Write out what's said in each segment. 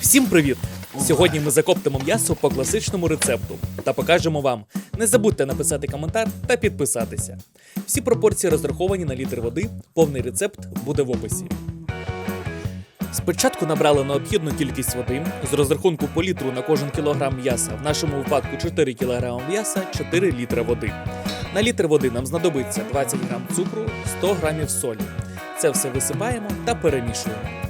Всім привіт! Сьогодні ми закоптимо м'ясо по класичному рецепту та покажемо вам. Не забудьте написати коментар та підписатися. Всі пропорції розраховані на літр води, повний рецепт буде в описі. Спочатку набрали необхідну кількість води з розрахунку по літру на кожен кілограм м'яса. В нашому випадку 4 кг м'яса, 4 літра води. На літр води нам знадобиться 20 г цукру, 100 г солі. Це все висипаємо та перемішуємо.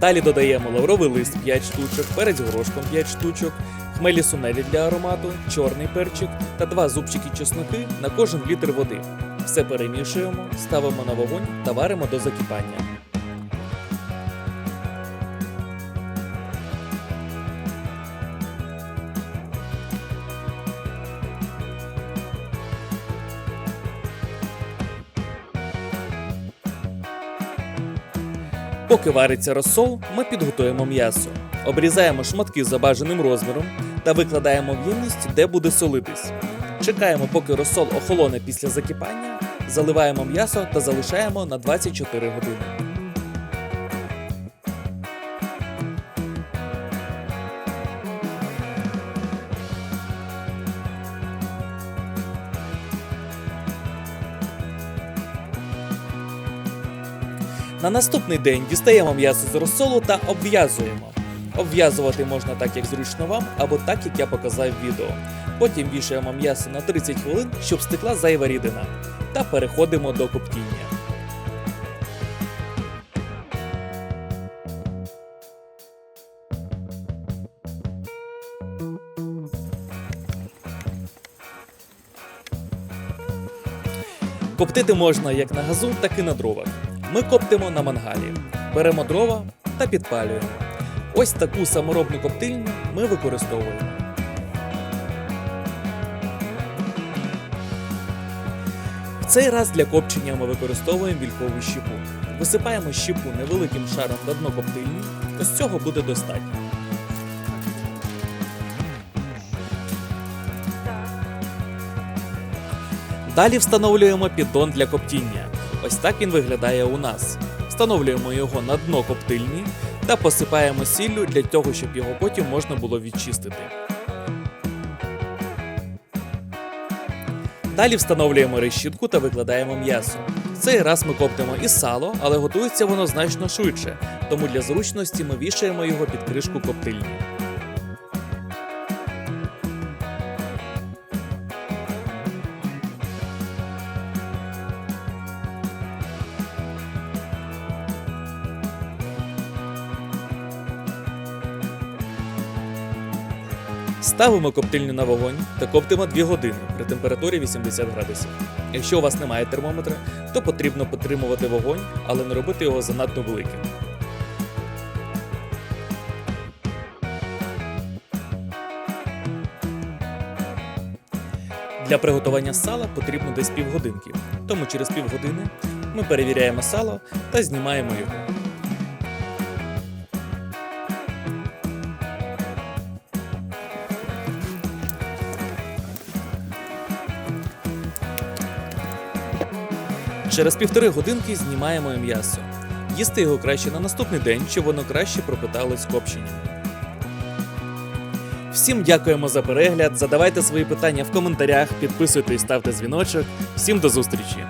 Далі додаємо лавровий лист 5 штучок, перець горошком 5 штучок, хмелі сунелі для аромату, чорний перчик та два зубчики чесноки на кожен літр води. Все перемішуємо, ставимо на вогонь та варимо до закипання. Поки вариться розсол, ми підготуємо м'ясо. Обрізаємо шматки за бажаним розміром та викладаємо в ємність, де буде солитись. Чекаємо, поки розсол охолоне після закипання, заливаємо м'ясо та залишаємо на 24 години. На наступний день дістаємо м'ясо з розсолу та обв'язуємо. Обв'язувати можна так, як зручно вам, або так, як я показав в відео. Потім вішаємо м'ясо на 30 хвилин, щоб стекла зайва рідина. Та переходимо до коптіння. Коптити можна як на газу, так і на дровах. Ми коптимо на мангалі, беремо дрова та підпалюємо. Ось таку саморобну коптильню ми використовуємо. В цей раз для копчення ми використовуємо вількову щепу. Висипаємо щепу невеликим шаром на дно коптильні, ось цього буде достатньо. Далі встановлюємо піддон для коптіння. Ось так він виглядає у нас. Встановлюємо його на дно коптильні та посипаємо сіллю для того, щоб його потім можна було відчистити. Далі встановлюємо решітку та викладаємо м'ясо. Цей раз ми коптимо і сало, але готується воно значно швидше, тому для зручності ми вішаємо його під кришку коптильні. Ставимо коптильню на вогонь та коптимо 2 години при температурі 80 градусів. Якщо у вас немає термометра, то потрібно підтримувати вогонь, але не робити його занадто великим. Для приготування сала потрібно десь півгодинки, тому через півгодини ми перевіряємо сало та знімаємо його. Через півтори годинки знімаємо м'ясо. Їсти його краще на наступний день, щоб воно краще пропиталось копченням. Всім дякуємо за перегляд. Задавайте свої питання в коментарях, підписуйтесь, ставте дзвіночок. Всім до зустрічі!